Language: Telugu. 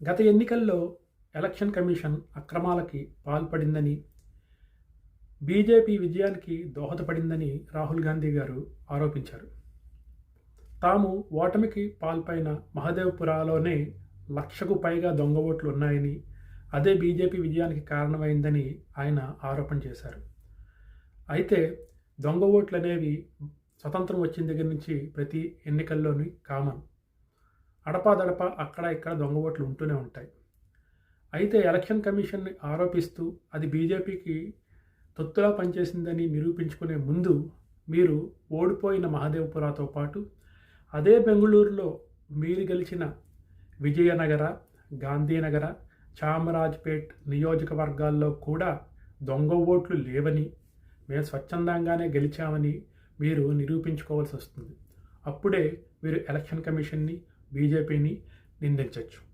గత ఎన్నికల్లో ఎలక్షన్ కమిషన్ అక్రమాలకి పాల్పడిందని బీజేపీ విజయానికి దోహదపడిందని రాహుల్ గాంధీ గారు ఆరోపించారు. తాము ఓటమికి పాల్పైన మహదేవ్పురాలోనే లక్షకు పైగా దొంగ ఓట్లు ఉన్నాయని అదే బీజేపీ విజయానికి కారణమైందని ఆయన ఆరోపణ చేశారు. అయితే దొంగ ఓట్లు అనేవి స్వతంత్రం వచ్చిన దగ్గర నుంచి ప్రతి ఎన్నికల్లోని కామన్. అడపాదడప అక్కడ ఇక్కడ దొంగ ఓట్లు ఉంటూనే ఉంటాయి. అయితే ఎలక్షన్ కమిషన్ని ఆరోపిస్తూ అది బీజేపీకి తొత్తులా పనిచేసిందని నిరూపించుకునే ముందు మీరు ఓడిపోయిన మహదేవ్పురాతో పాటు అదే బెంగళూరులో మీరు గెలిచిన విజయనగర గాంధీనగర చామరాజ్పేట్ నియోజకవర్గాల్లో కూడా దొంగ ఓట్లు లేవని మేము స్వచ్ఛందంగానే గెలిచామని మీరు నిరూపించుకోవాల్సి వస్తుంది. అప్పుడే మీరు ఎలక్షన్ కమిషన్ని బీజేపీని నిందించవచ్చు